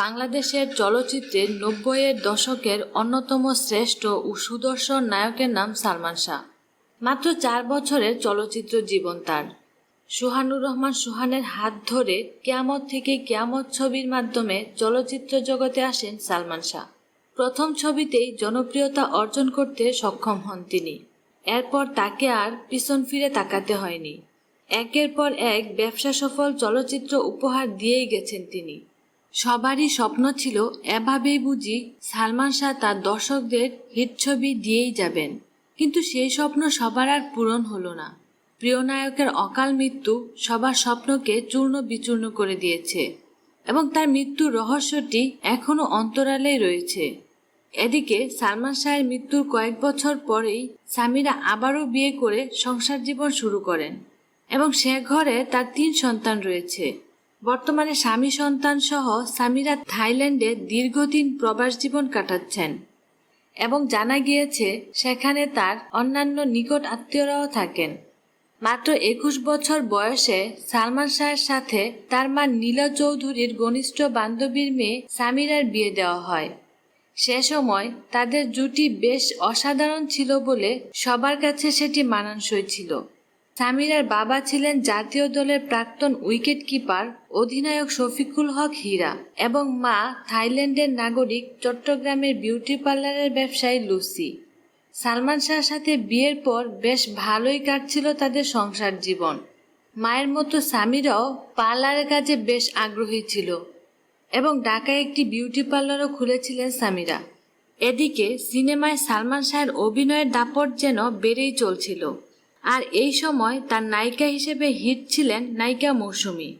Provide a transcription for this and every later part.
বাংলাদেশের চলচ্চিত্রের নব্বইয়ের দশকের অন্যতম শ্রেষ্ঠ ও সুদর্শন নায়কের নাম সালমান শাহ। মাত্র চার বছরের চলচ্চিত্র জীবন তার। সুহানুর রহমান সুহানের হাত ধরে কেয়ামত থেকে কেয়ামত ছবির মাধ্যমে চলচ্চিত্র জগতে আসেন সালমান শাহ। প্রথম ছবিতেই জনপ্রিয়তা অর্জন করতে সক্ষম হন তিনি। এরপর তাকে আর পিছন ফিরে তাকাতে হয়নি। একের পর এক ব্যবসা সফল চলচ্চিত্র উপহার দিয়েই গেছেন তিনি। সবারই স্বপ্ন ছিল এভাবেই বুঝি সালমান শাহ তার দর্শকদের হিট ছবি দিয়েই যাবেন। কিন্তু সেই স্বপ্ন সবার আর পূরণ হলো না। প্রিয় নায়কের অকাল মৃত্যু সবার স্বপ্নকে চূর্ণ বিচূর্ণ করে দিয়েছে এবং তার মৃত্যুর রহস্যটি এখনও অন্তরালেই রয়েছে। এদিকে সালমান শাহের মৃত্যুর কয়েক বছর পরেই সামিরা আবারও বিয়ে করে সংসার জীবন শুরু করেন এবং সে ঘরে তার তিন সন্তান রয়েছে। বর্তমানে স্বামী সন্তান সহ সামিরা থাইল্যান্ডে দীর্ঘদিন প্রবাস জীবন কাটাচ্ছেন এবং জানা গিয়েছে সেখানে তার অন্যান্য নিকট আত্মীয়রাও থাকেন। মাত্র একুশ বছর বয়সে সালমান শাহের সাথে তার মা নীলা চৌধুরীর ঘনিষ্ঠ বান্ধবীর মেয়ে সামিরার বিয়ে দেওয়া হয়। সে সময় তাদের জুটি বেশ অসাধারণ ছিল বলে সবার কাছে সেটি মানানসই ছিল। সামিরার বাবা ছিলেন জাতীয় দলের প্রাক্তন উইকেট কিপার, অধিনায়ক শফিকুল হক হীরা এবং মা থাইল্যান্ডের নাগরিক চট্টগ্রামের বিউটি পার্লারের ব্যবসায়ী লুসি। সালমান শাহর সাথে বিয়ের পর বেশ ভালোই কাটছিল তাদের সংসার জীবন। মায়ের মতো স্বামীরাও পার্লারের কাজে বেশ আগ্রহী ছিল এবং ঢাকায় একটি বিউটি পার্লারও খুলেছিলেন সামিরা। এদিকে সিনেমায় সালমান শাহের অভিনয়ের দাপট যেন বেড়েই চলছিল। আর এই সময় তার নায়িকা হিসেবে হিট ছিলেন নায়িকা মৌসুমী।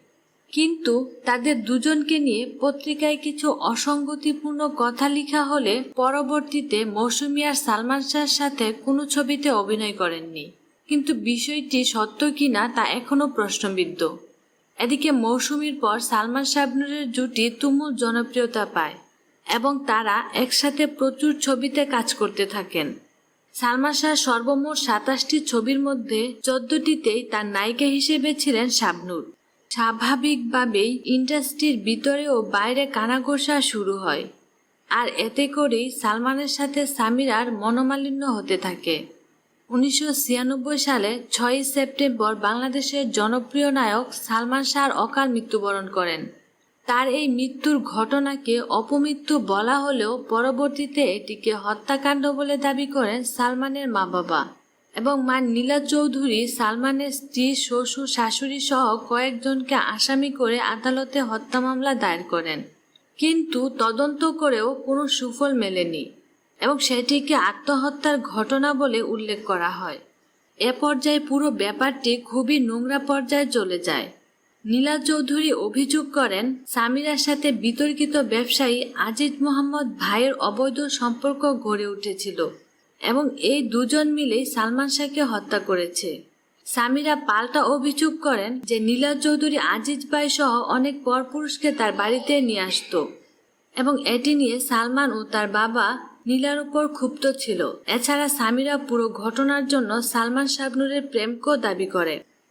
কিন্তু তাদের দুজনকে নিয়ে পত্রিকায় কিছু অসঙ্গতিপূর্ণ কথা লেখা হলে পরবর্তীতে মৌসুমী আর সালমান শাহের সাথে কোনো ছবিতে অভিনয় করেননি। কিন্তু বিষয়টি সত্য কিনা তা এখনও প্রশ্নবিদ্ধ। এদিকে মৌসুমীর পর সালমান শাবনুরের জুটি তুমুল জনপ্রিয়তা পায় এবং তারা একসাথে প্রচুর ছবিতে কাজ করতে থাকেন। সালমান শাহ সর্বমোট সাতাশটি ছবির মধ্যে চোদ্দটিতেই তার নায়িকা হিসেবে ছিলেন শাবনুর। স্বাভাবিকভাবেই ইন্ডাস্ট্রির ভিতরে ও বাইরে কানাঘোষা শুরু হয়। আর এতে করেই সালমানের সাথে সামিরার মনোমালিন্য হতে থাকে। উনিশশো ছিয়ানব্বই সালে ছয়ই সেপ্টেম্বর বাংলাদেশের জনপ্রিয় নায়ক সালমান শাহর অকাল মৃত্যুবরণ করেন। তার এই মৃত্যুর ঘটনাকে অপমৃত্যু বলা হলেও পরবর্তীতে এটিকে হত্যাকাণ্ড বলে দাবি করেন সালমানের মা বাবা এবং মা নীলা চৌধুরী সালমানের স্ত্রী, শ্বশুর, শাশুড়ি সহ কয়েকজনকে আসামি করে আদালতে হত্যা মামলা দায়ের করেন। কিন্তু তদন্ত করেও কোনো সুফল মেলেনি এবং সেটিকে আত্মহত্যার ঘটনা বলে উল্লেখ করা হয়। এ পর্যায়ে পুরো ব্যাপারটি খুবই নোংরা পর্যায়ে চলে যায়। নীলা চৌধুরী অভিযোগ করেন, সামিরার সাথে বিতর্কিত ব্যবসায়ী আজিজ মোহাম্মদ ভাইয়ের অবৈধ সম্পর্ক গড়ে উঠেছিল এবং এই দুজন মিলেই সালমান শাহকে হত্যা করেছে। সামিরা পাল্টা অভিযোগ করেন যে নীলা চৌধুরী আজিজ ভাই সহ অনেক পরপুরুষকে তার বাড়িতে নিয়ে আসতো এবং এটি নিয়ে সালমান ও তার বাবা নীলার উপর ক্ষুব্ধ ছিল। এছাড়া সামিরা পুরো ঘটনার জন্য সালমান শাবনুরের প্রেমকেও দাবি করে।